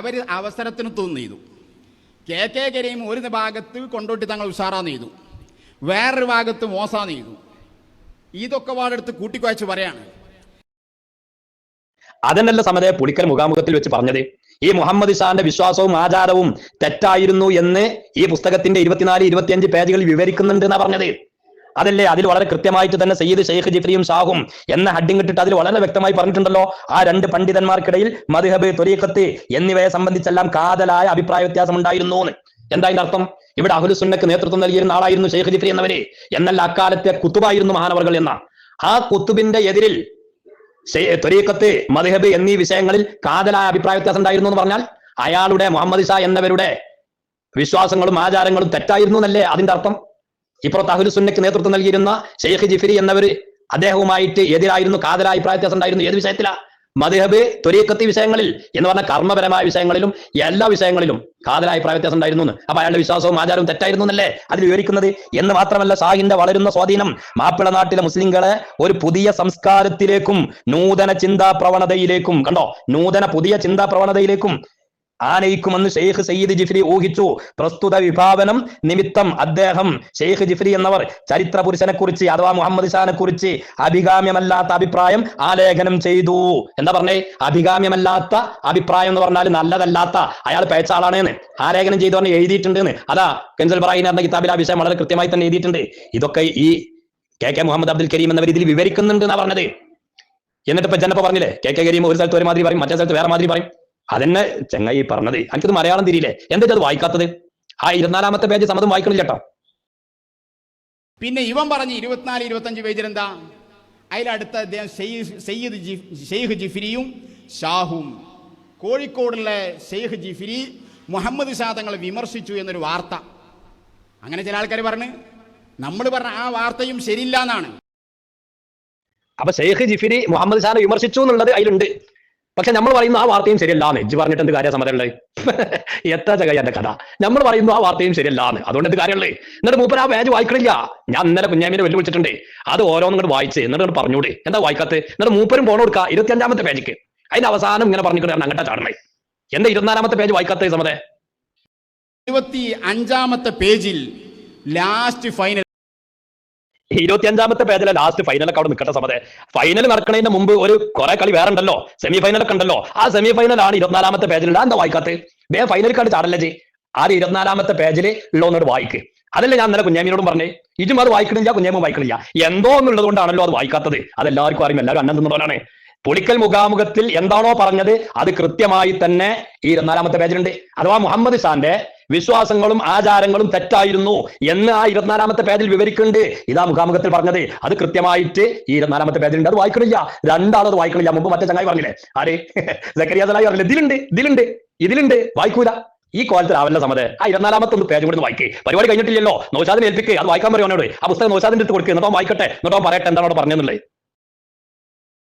അവർ അവസരത്തിന് തോന്നിയതു K K Kareem ഒരു ഭാഗത്ത് കൊണ്ടോട്ടി തങ്ങൾ ഉഷാറാന്ന് ചെയ്തു വേറൊരു ഭാഗത്ത് മോസാ ചെയ്തു ഇതൊക്കെ വാടെടുത്ത് കൂട്ടിക്കുഴച്ച് പറയാണ്. അതെന്നല്ല സമതയെ പുളിക്കൽ മുഖാമുഖത്തിൽ വെച്ച് പറഞ്ഞത്. ഈ മുഹമ്മദ് ഇഷാന്റെ വിശ്വാസവും ആചാരവും തെറ്റായിരുന്നു എന്ന് ഈ പുസ്തകത്തിന്റെ ഇരുപത്തിനാല് ഇരുപത്തിയഞ്ച് പേജുകളിൽ വിവരിക്കുന്നുണ്ട് എന്നാ പറഞ്ഞത്. അതല്ലേ അതിൽ വളരെ കൃത്യമായിട്ട് തന്നെ സയ്യിദ് ഷെയ്ഖ് ജിഫ്രിയും ഷാഹും എന്ന ഹഡിങ് ഇട്ടിട്ട് അതിൽ വളരെ വ്യക്തമായി പറഞ്ഞിട്ടുണ്ടല്ലോ. ആ രണ്ട് പണ്ഡിതന്മാർക്കിടയിൽ മദ്ഹബ് തൊരീഖത്ത് എന്നിവയെ സംബന്ധിച്ചെല്ലാം കാതലായ അഭിപ്രായ വ്യത്യാസം ഉണ്ടായിരുന്നു എന്താ അതിന്റെ അർത്ഥം? ഇവിടെ അഹുലുസുന്നക്ക് നേതൃത്വം നൽകിയിരുന്ന ആളായിരുന്നു ഷെയ്ഖ് ജിഫ്രി എന്നവര്. എന്നല്ല അക്കാലത്തെ കുത്തുബായിരുന്നു മഹാനവർകൾ എന്ന. ആ കുത്തുബിന്റെ എതിരിൽ ത്വരീഖത്ത് മദ്ഹബ് എന്നീ വിഷയങ്ങളിൽ കാതലായ അഭിപ്രായ വ്യത്യാസം ഉണ്ടായിരുന്നു എന്ന് പറഞ്ഞാൽ അയാളുടെ മുഹമ്മദ് ഷാ എന്നവരുടെ വിശ്വാസങ്ങളും ആചാരങ്ങളും തെറ്റായിരുന്നു എന്നല്ലേ അതിന്റെ അർത്ഥം? ഇപ്പുറത്ത് അഹുലു സുന്നക്ക് നേതൃത്വം നൽകിയിരുന്ന ഷെയ്ഖ് ജിഫിരി എന്നവർ അദ്ദേഹവുമായിട്ട് എതിരായിരുന്നു കാതലായി അഭിപ്രായ വ്യത്യാസം ഉണ്ടായിരുന്നു? ഏത് വിഷയത്തിലാ? മദ്ഹബ് തൊരീക്കത്തി വിഷയങ്ങളിൽ എന്ന് പറഞ്ഞ കർമ്മപരമായ വിഷയങ്ങളിലും എല്ലാ വിഷയങ്ങളിലും കാതലായ അഭിപ്രായ വ്യത്യാസം ഉണ്ടായിരുന്നു എന്ന്. അപ്പൊ അയാളുടെ വിശ്വാസവും ആചാരവും തെറ്റായിരുന്നു എന്നല്ലേ അതിൽ വിവരിക്കുന്നത്? എന്ന് മാത്രമല്ല ഷാഹിന്റെ വളരുന്ന സ്വാധീനം മാപ്പിള നാട്ടിലെ മുസ്ലിങ്ങളെ ഒരു പുതിയ സംസ്കാരത്തിലേക്കും നൂതന ചിന്താ പ്രവണതയിലേക്കും കണ്ടോ? നൂതന പുതിയ ചിന്താ പ്രവണതയിലേക്കും ആനയിക്കുമെന്ന് ഷെയ്ഖ് സയ്യിദ് ജിഫ്രി ഊഹിച്ചു. പ്രസ്തുത വിഭാവനം നിമിത്തം അദ്ദേഹം ഷെയ്ഖ് ജിഫ്രി എന്നവർ ചരിത്ര പുരുഷനെ കുറിച്ച് അഥവാ മുഹമ്മദ് ഷാനെ കുറിച്ച് അഭികാമ്യമല്ലാത്ത അഭിപ്രായം ആലേഖനം ചെയ്തു. എന്താ പറഞ്ഞേ? അഭികാമ്യമല്ലാത്ത അഭിപ്രായം എന്ന് പറഞ്ഞാൽ നല്ലതല്ലാത്ത അയാൾ പേച്ച ആളാണെന്ന്. ആലേഖനം ചെയ്തു പറഞ്ഞ് എഴുതിയിട്ടുണ്ട് അതാ കെൻസൽ പറയുന്ന കിതാബിൽ ആ വിഷയം വളരെ കൃത്യമായി തന്നെ എഴുതിയിട്ടുണ്ട്. ഇതൊക്കെ ഈ കെ കെ മുഹമ്മദ് അബ്ദുൽ കരീം എന്നവർ ഇതിൽ വിവരിക്കുന്നുണ്ട് എന്നാ പറഞ്ഞത്. എന്നിട്ട് ഇപ്പൊ ജനപ്പ പറഞ്ഞില്ലേ? കെ കെ കരീം ഒരു സ്ഥലത്ത് ഒരു മാതിരി പറയും മറ്റേ സ്ഥലത്ത് വേറെ മാതിരി പറയും. അതന്നെ ചെങ്ങായി പറഞ്ഞത്. എനിക്കത് മലയാളം തിരിയില്ലേ? എന്താ അത് വായിക്കാത്തത്? ആ ഇരുപത്തിനാലാമത്തെ പേജ് സമ്മതം വായിക്കണില്ല കേട്ടോ. പിന്നെ ഇവൻ പറഞ്ഞു ഇരുപത്തിനാല് ഇരുപത്തഞ്ച് പേജിൽ എന്താ? അതിലടുത്ത അദ്ദേഹം സയ്യിദ് ഷെയ്ഖ് ജിഫിരിയും ഷാഹും. കോഴിക്കോടുള്ള ഷെയ്ഖ് ജിഫിരി മുഹമ്മദ് ഷാ തങ്ങളെ വിമർശിച്ചു എന്നൊരു വാർത്ത. അങ്ങനെ ചില ആൾക്കാർ പറഞ്ഞു നമ്മൾ പറഞ്ഞ ആ വാർത്തയും ശരിയില്ല എന്നാണ്. അപ്പൊ ഷെയ്ഖ് ജിഫിരി മുഹമ്മദ് ഷാനെ വിമർശിച്ചു എന്നുള്ളത് അതിലുണ്ട് പക്ഷെ നമ്മൾ പറയുന്ന ആ വാർത്തയും ശരിയല്ല എന്ന് എജ്ജ് പറഞ്ഞിട്ട് എന്ത് കാര്യം സമരമുള്ളത് എത്ര ചകയ എന്റെ കഥ. നമ്മൾ പറയുന്നു ആ വാർത്തയും ശരിയല്ല എന്ന് അതുകൊണ്ട് എന്ത് കാര്യമുള്ളത്? എന്നിട്ട് മൂപ്പർ ആ പേജ് വായിക്കണില്ല. ഞാൻ ഇന്നലെ കുഞ്ഞാമിനെ വെല്ലുവിളിച്ചിട്ടുണ്ട്. അത് ഓരോന്നും ഇങ്ങോട്ട് വായിച്ച് എന്നിട്ട് പറഞ്ഞൂടെ. എന്താ വായിക്കാത്ത? എന്നിട്ട് മൂപ്പരും പോണ കൊടുക്കുക ഇരുപത്തിയഞ്ചാമത്തെ പേജിക്ക് അതിന്റെ അവസാനം ഇങ്ങനെ പറഞ്ഞിട്ട് അങ്ങോട്ടാ ചാടണേ. എന്താ ഇരുപത്തിനാലാമത്തെ പേജ് വായിക്കാത്ത സമതെ ഇരുപത്തി അഞ്ചാമത്തെ പേജിൽ ലാസ്റ്റ് ഫൈനൽ ഇരുപത്തിയഞ്ചാമത്തെ പേജിലെ ലാസ്റ്റ് ഫൈനലൊക്കെ അവിടെ നിൽക്കട്ടെ സമതെ. ഫൈനൽ നടക്കുന്നതിന് മുമ്പ് ഒരു കുറെ കളി വേറെ ഉണ്ടല്ലോ. സെമി ഫൈനലൊക്കെ ഉണ്ടല്ലോ. ആ സെമി ഫൈനലാണ് ഇരുപത്തിനാലാമത്തെ പേജിൽ എന്താ വായിക്കാത്ത? വേ ഫൈനൽ കണ്ട് ചാടല്ലേ ജി? ആദ്യം ഇരുപത്തിനാലാമത്തെ പേജിൽ ഉള്ളതൊന്നോട് വായിക്ക്. അതല്ല ഞാൻ ഇന്നലെ കുഞ്ഞാമിനോടും പറഞ്ഞേ. ഇതും അത് വായിക്കണില്ല കുഞ്ഞാമും വായിക്കണില്ല. എന്തോ എന്നുള്ളത് കൊണ്ടാണല്ലോ അത് വായിക്കാത്തത്. അതെല്ലാവർക്കും അറിയും. എല്ലാവരും അന്നം തിന്നവരാണ് പുളിക്കൽ മുഖാമുഖത്തിൽ എന്താണോ പറഞ്ഞത് അത് കൃത്യമായി തന്നെ ഈ ഇരുപത്തിനാലാമത്തെ പേജിലുണ്ട്. അഥവാ മുഹമ്മദ് ഷാന്റെ വിശ്വാസങ്ങളും ആചാരങ്ങളും തെറ്റായിരുന്നു എന്ന് ആ ഇരുപത്തിനാലാമത്തെ പേജിൽ വിവരിക്കുന്നുണ്ട്. ഇതാ മുഖാമുഖത്തിൽ പറഞ്ഞത്. അത് കൃത്യമായിട്ട് ഈ ഇരുപത്തിനാലാമത്തെ പേജിലുണ്ട്. അത് വായിക്കണില്ല. രണ്ടാളത് വായിക്കണില്ല. മുമ്പ് മറ്റേ ചങ്ങായി പറഞ്ഞില്ലേ? ആരെ? സക്കരിയ സലായി പറഞ്ഞില്ലേ? ഇതിലുണ്ട്. ഇതിലുണ്ട്. ഇതിലുണ്ട്. വായിക്കൂല. ഈ കോലത്തിൽ ആവല്ല സമത്. ആ ഇരുപത്തിനാലാമത്തെ ഒന്ന് പേജ് കൂടി വായിക്കേ. പരിപാടി കഴിഞ്ഞിട്ടില്ലല്ലോ. നൗഷാദിനെ ഏൽപ്പിക്കേ. അത് വായിക്കാൻ പറയുവാനോട് ആ പുസ്തകം നൗഷാദിന്റെ അടുത്ത് കൊടുക്കുക എന്നിട്ടോ വായിക്കട്ടെ. എന്നിട്ടോ പറയട്ടെ. എന്താണോ പറഞ്ഞെന്നുള്ളത്